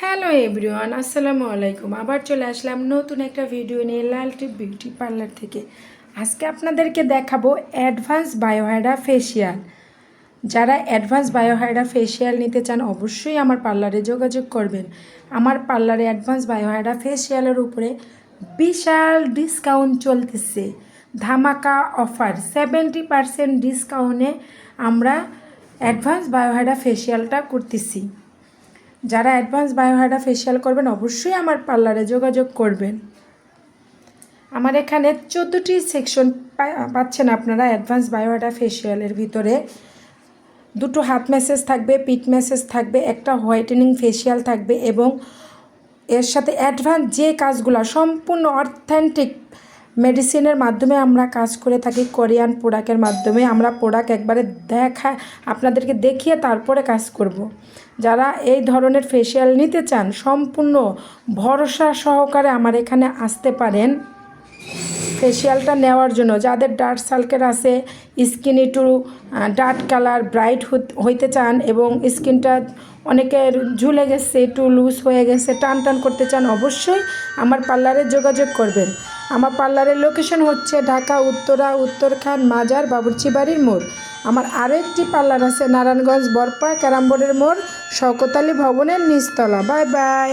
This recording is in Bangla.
হ্যালো এভরিওয়ান আসসালামু আলাইকুম আবার চলে আসলাম নতুন একটা ভিডিও নিয়ে লাল টিপ বিউটি পার্লার থেকে। আজকে আপনাদেরকে দেখাবো অ্যাডভান্স বায়োহাইডা ফেসিয়াল যারা অ্যাডভান্স বায়োহাইডা ফেসিয়াল নিতে চান, অবশ্যই আমার পার্লারে যোগাযোগ করবেন। আমার পার্লারে অ্যাডভান্স বায়োহাইডা ফেসিয়ালের উপরে বিশাল ডিসকাউন্ট চলতেছে। ধামাকা অফার সেভেন্টি পারসেন্ট ডিসকাউন্টে আমরা অ্যাডভান্স বায়োহাইডা ফেসিয়ালটা করতেছি। যারা অ্যাডভান্স বায়োহাইডা ফেসিয়াল করবেন, অবশ্যই আমার পার্লারে যোগাযোগ করবেন। আমার এখানে চোদ্দোটি সেকশন পাচ্ছেন আপনারা অ্যাডভান্স বায়োহাইডা ফেসিয়ালের ভিতরে। দুটো হাত ম্যাসেজ থাকবে পিট ম্যাসেজ থাকবে, একটা হোয়াইটেনিং ফেসিয়াল থাকবে এবং এর সাথে অ্যাডভান্স যে কাজগুলো সম্পূর্ণ অথেন্টিক মেডিসিনের মাধ্যমে আমরা কাজ করে থাকি, কোরিয়ান প্রোডাক্টের মাধ্যমে। আমরা প্রোডাক্ট একবারে দেখা, আপনাদেরকে দেখিয়ে তারপরে কাজ করব। যারা এই ধরনের ফেসিয়াল নিতে চান, সম্পূর্ণ ভরসা সহকারে আমার এখানে আসতে পারেন। ফেসিয়ালটা নেওয়ার জন্য যাদের ডার্ক সার্কেল আছে স্কিন একটু ডার্ক কালার ব্রাইট হইতে চান এবং স্কিনটা অনেকের ঝুলে গেছে, একটু লুজ হয়ে গেছে টান টান করতে চান, অবশ্যই আমার পার্লারে যোগাযোগ করবেন। আমার পার্লারের লোকেশন হচ্ছে ঢাকা, উত্তরা, উত্তরখান, মাজার, বাবুর্চি বাড়ির মোড়। আমার আরও একটি পার্লার আছে নারায়ণগঞ্জ বরপা ক্যারামবোর্ডের মোড়, শওকত আলী ভবনের নিচতলা। Bye bye.